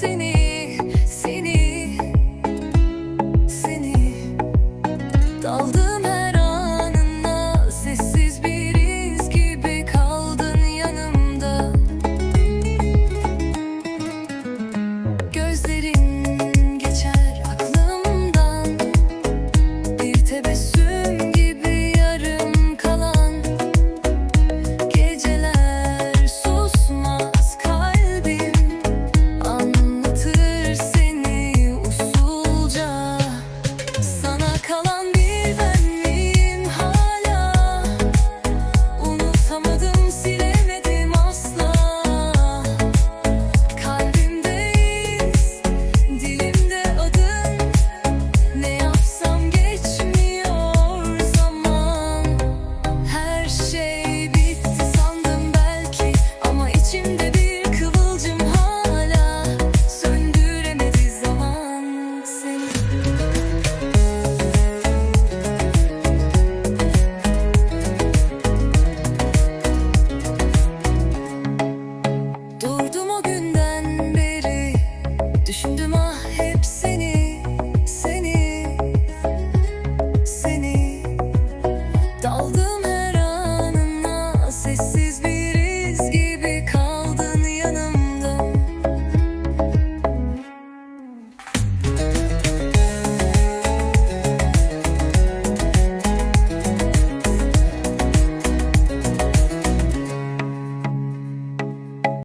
seni, seni, seni. Daldım